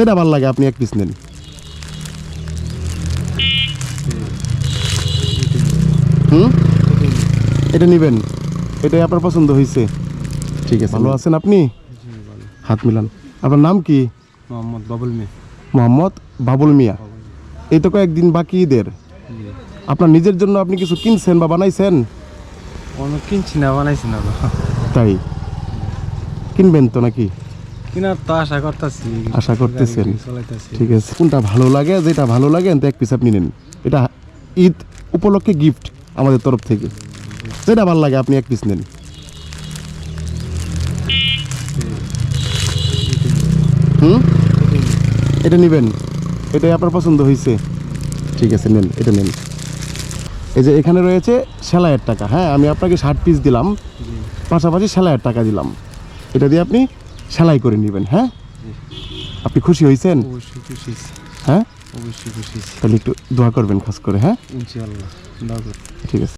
যেটা ভালো লাগে আপনি এক পিস নেন। হুম? এটা নেবেন। এটাই আপনার পছন্দ হয়েছে ঠিক আছে। ভালো আছেন আপনি? হাত মিলান। আপনার নাম কি? মোহাম্মদ বাবুল মে মোহাম্মদ বাবুল মিয়া। এই তো কয়েকদিন বাকি ঈদের। আপনার নিজের জন্য আপনি কিছু কিনছেন বা বানাইছেন? কোনো কিনছি না বানাইছি না। তাই? কিনবেন তো নাকি? কিনার তো আশা করতেছি। আশা করতেছেন। ঠিক আছে। কোনটা ভালো লাগে যেটা ভালো লাগে এক পিস আপনি নেন। এটা ঈদ উপলক্ষে গিফট আমাদের তরফ থেকে। যেটা ভালো লাগে আপনি এক পিস নেন। হুম? এটা নেবেন। এটাই আপনার পছন্দ হয়েছে ঠিক আছে নেন এটা নেন। এই যে এখানে রয়েছে সেলাইয়ের টাকা। হ্যাঁ আমি আপনাকে ষাট পিস দিলাম। পাশাপাশি সেলাইয়ের টাকা দিলাম। এটা দিয়ে আপনি সেলাই করে নেবেন হ্যাঁ? আপনি খুশি হয়েছেন অবশ্যই খুশি হ্যাঁ? অবশ্যই খুশি তাহলে একটু দোয়া করবেন খাস করে হ্যাঁ? ইনশাআল্লাহ ঠিক আছে।